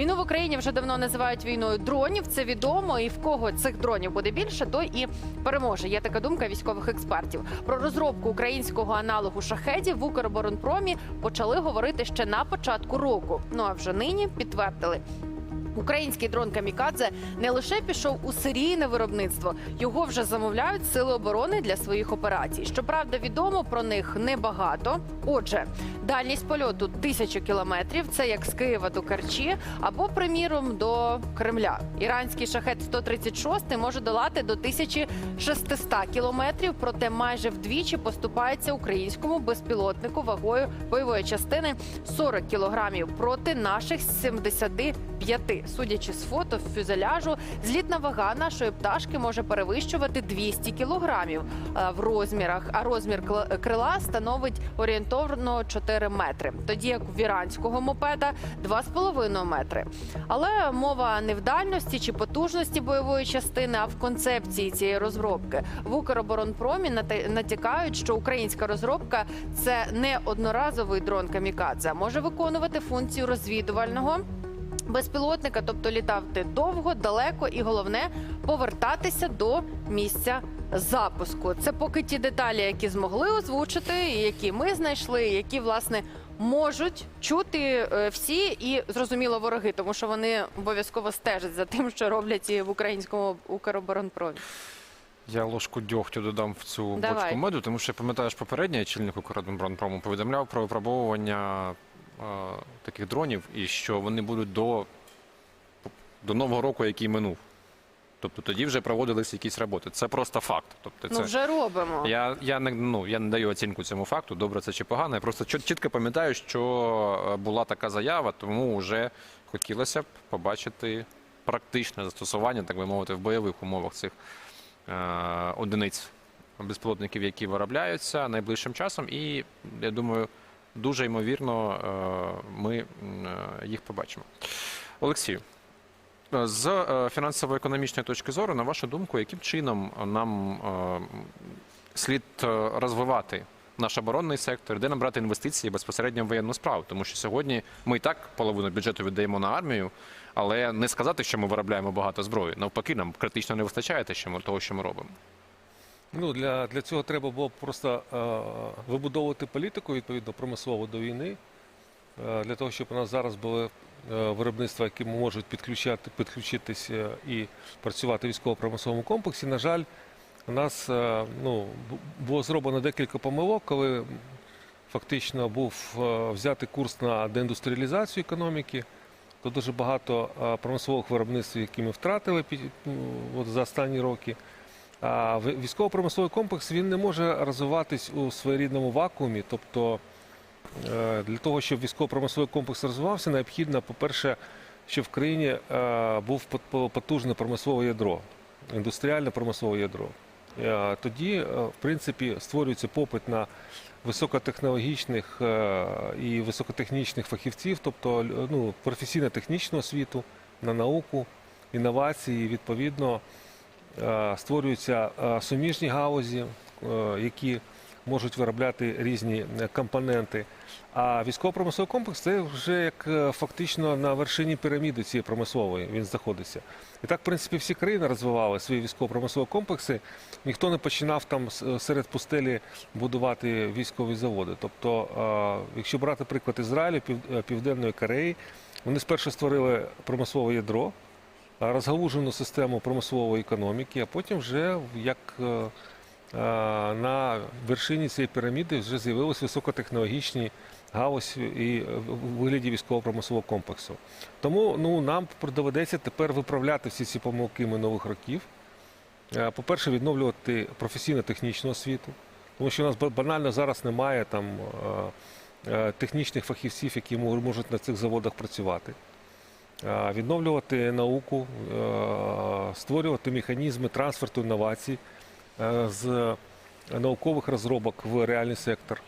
Війну в Україні вже давно називають війною дронів. Це відомо, і в кого цих дронів буде більше, той і переможе. Є така думка військових експертів. Про розробку українського аналогу шахедів в Укроборонпромі почали говорити ще на початку року. Ну а вже нині підтвердили. Український дрон Камікадзе не лише пішов у серійне виробництво, його вже замовляють сили оборони для своїх операцій. Щоправда, відомо про них небагато. Отже, дальність польоту тисячу кілометрів. Це як з Києва до Керчі, або, приміром, до Кремля. Іранський шахет 136 може долати до 1600 кілометрів, проте майже вдвічі поступається українському безпілотнику вагою бойової частини 40 кілограмів проти наших 75. Судячи з фото фюзеляжу, злітна вага нашої пташки може перевищувати 200 кілограмів е, в розмірах, а розмір крила становить орієнтовно 4 метри. Тоді як у іранського мопеда 2,5 метри. Але мова не в дальності чи потужності бойової частини, а в концепції цієї розробки. В Укроборонпромі натякають, що українська розробка це не одноразовий дрон камікадзе, а може виконувати функцію розвідувального. Безпілотника, тобто літати довго, далеко і головне повертатися до місця запуску. Це поки ті деталі, які змогли озвучити, які ми знайшли, які власне можуть чути е, всі і зрозуміло вороги, тому що вони обов'язково стежать за тим, що роблять і в українському Укроборонпромі. Я ложку дьогтю додам в цю Давай. бочку меду, тому що пам'ятаєш попередній очільник Укроборонпрому повідомляв про випробовування таких дронів і що вони будуть до, до нового року, який минув. Тобто тоді вже проводились якісь роботи. Це просто факт. Тобто, це Ну вже робимо. я, я не ну я не даю оцінку цьому факту, добре це чи погано. Я просто чітко пам'ятаю, що е, була така заява, тому вже хотілося б побачити практичне застосування, так би мовити, в бойових умовах цих е, одиниць безпілотників, які виробляються найближчим часом. І я думаю, дуже ймовірно, е, ми е, їх побачимо. Олексію. е, З фінансово-економічної точки зору, на вашу думку, яким чином нам слід розвивати наш оборонний сектор, де нам брати інвестиції безпосередньо в воєнну справу? Тому що сьогодні ми і так половину бюджету віддаємо на армію, але не сказати, що ми виробляємо багато зброї. Навпаки, нам критично не вистачає того, що ми робимо. Ну, для, для цього треба було просто е, вибудовувати політику відповідно промислову до війни, е, для того, щоб у нас зараз були е, виробництва, які можуть підключати, підключитися і працювати в військово-промисловому комплексі. На жаль, у нас е, ну, було зроблено декілька помилок, коли фактично був е, взятий курс на деіндустріалізацію економіки. То дуже багато е, промислових виробництв, які ми втратили під, ну, от за останні роки. Військово-промисловий комплекс він не може розвиватись у своєрідному вакуумі. Тобто е, для того, щоб військово-промисловий комплекс розвивався, необхідно, по-перше, щоб в країні е, був потужне промислове ядро, індустріальне промислове ядро. Е, Тоді, в принципі, створюється попит на високотехнологічних і високотехнічних фахівців, тобто ну, професійно-технічну освіту, на науку, інновації, відповідно створюються е, суміжні гаузі, е, які можуть виробляти різні е, компоненти. А військово-промисловий комплекс це вже як е, фактично на вершині піраміди цієї промислової він знаходиться. І так, в принципі, всі країни розвивали свої військово-промислові комплекси. Ніхто не починав там серед пустелі будувати військові заводи. Тобто, е, якщо брати приклад Ізраїлю, Пів- е, Південної Кореї, вони спершу створили промислове ядро, розгалужену систему промислової економіки, а потім вже як е, е, на вершині цієї піраміди вже з'явилися високотехнологічні галузі і в вигляді військово-промислового комплексу. Тому ну, нам доведеться тепер виправляти всі ці помилки минулих років. Е, По-перше, відновлювати професійно-технічну освіту, тому що у нас банально зараз немає там технічних фахівців, які мо- можуть на цих заводах працювати. Е, Відновлювати науку, е, створювати механізми трансферту інновацій е, з наукових розробок в реальний сектор.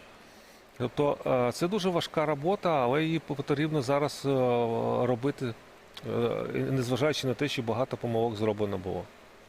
Тобто це дуже важка робота, але її потрібно зараз робити, незважаючи на те, що багато помилок зроблено було.